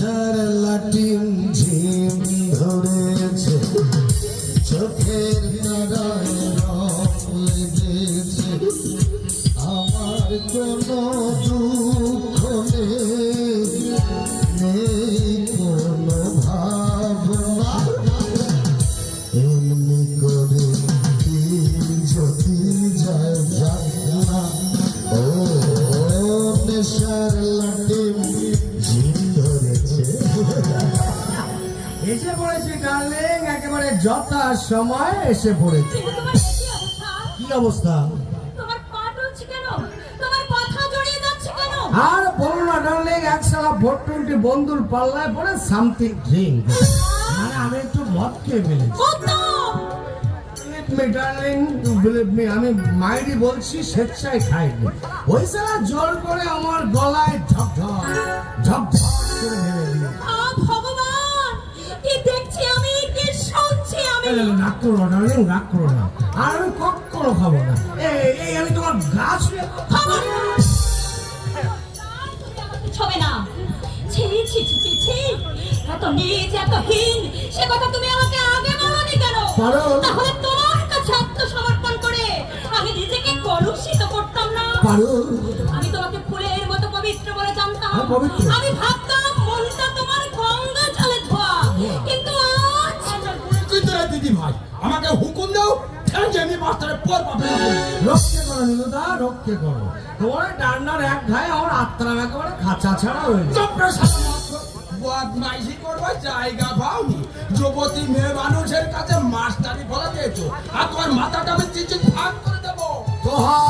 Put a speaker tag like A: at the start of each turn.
A: নেশার লাটিম ঝিম ধরেছে, চোখের তারায় রং লেগেছে। আমার কোনো দুঃখ নেই কোনো ভাবনা। এমনি করে দিন যদি যায় যায় ও
B: এসে পড়েছি ডার্লিং একেবারে যথা সময় এসে পড়েছি।
C: কি অবস্থা?
B: আর বলো না ডার্লিং একসালা ভোট টোয়েন্টি বন্ধুর পাল্লায় পড়ে সামথিং ড্রিঙ্ক মানে আমি একটু মদ খেয়ে ফেলেছি। আমি মাইরি বলছি স্বেচ্ছায় খাইনি। ওই সালা জোর করে আমার গলায় রাগ করো না রাগ করো না আর আমি কখনো খাব না এই এই আমি তোমার গাছ
C: খবর! আর তুমি আমাকে ছোবে না। ছি, ছি, ছি, ছি, ছি। এত নীচ, এত হীন, সে কথা তুমি আমাকে আগে বলোনি কেন? তাহলে তোমার কাছে আত্মসমর্পণ করে আমি নিজেকে কলুষিত করতাম না আমি তোমাকে ফুলের মতো পবিত্র বলে জানতাম
B: হ্যাঁ।
C: আমি ভাবতাম
D: দিদি ভাই, আমাকে হুকুম দাও আমি মাস্টারের পর পাবে।
B: রক্ষে করো নীলুদা রক্ষে করো। তোমার ডান্নার এক ঘায়ে আমার আত্মার একেবারে খাঁচা ছাড়া হয়ে
D: বদমাইশি করবার জায়গা পাওনি। যুবতী মেয়ে মানুষের কাছে মাস্টারি বলা দিয়েছ আর তোমার মাথাটা আমি চিচি ভাগ করে দেবো।
B: দোহাই